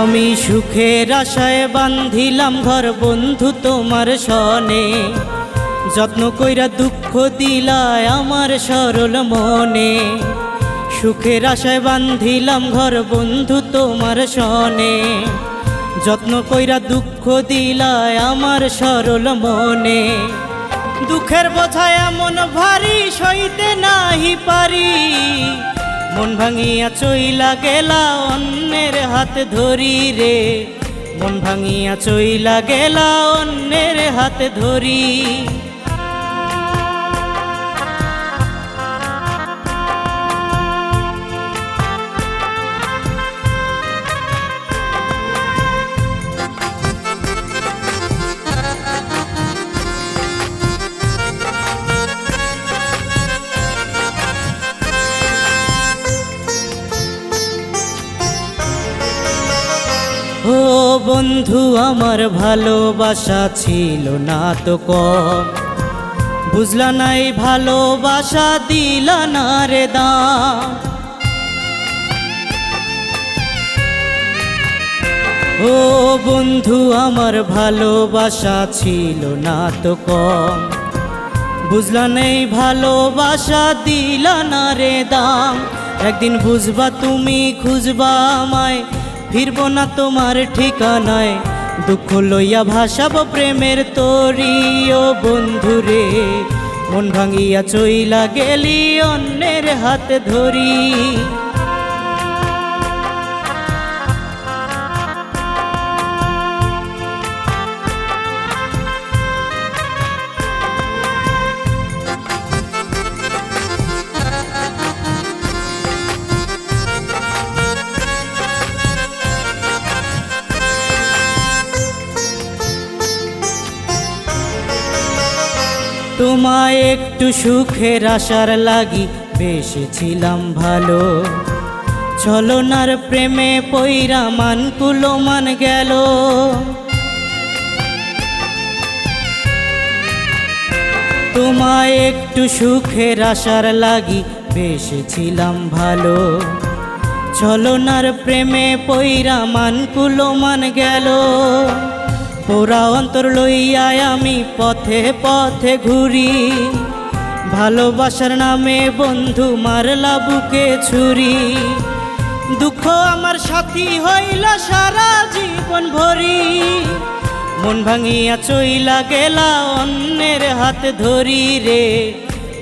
আমি সুখের আশায় বান্ধিলাম ঘর বন্ধু তোমার সনে। যত্ন কইরা দুঃখ দিলায় আমার সরল মনে। সুখের আশায় বান্ধিলাম ঘর বন্ধু তোমার সনে। যত্ন কইরা দুঃখ দিলায় আমার সরল মনে। দুঃখের বোঝায় এমন ভারী সইতে নাহি পারি। মন ভাঙিয়া চইলা গেলা, অন্যের হাত ধরি রে। মন ভাঙিয়া চইলা গেলা, অন্যের হাত ধরি। ও বন্ধু, আমার ভালোবাসা ছিল না তো কম। বুঝলা নাই, ভালোবাসা দিলা না রে দাম। ও বন্ধু, আমার ভালোবাসা ছিল না তো কম। বুঝলা নেই, ভালোবাসা দিলা না রে দাম। একদিন বুঝবা, তুমি খুঁজবা আমায়। ফিরবো না তোমার ঠিকানায়। দুঃখ লইয়া ভাসাব প্রেমের তরি, ও বন্ধু রে মন ভাঙিয়া চইলা গেলি অন্যের হাত ধরি। তোমায় একটু সুখের আশার লাগি বেসেছিলাম ভালো। ছলনার প্রেমে পইরা মান কুলো মান গেল। তোমায় একটু সুখের আশার লাগি বেসেছিলাম ভালো। ছলনার প্রেমে পইরা মান কুলো মান গেল। পোড়া অন্তর লইয়ায় আমি পথে পথে ঘুরি। ভালোবাসার নামে বন্ধু মারলা বুকে ছুরি। দুঃখ আমার সাথী হইল সারা জীবন ভরি। মন ভাঙিয়া চইলা গেলা অন্যের হাত ধরি রে।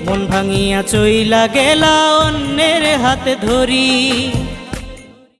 মন ভাঙিয়া চইলা গেলা অন্যের হাত ধরি।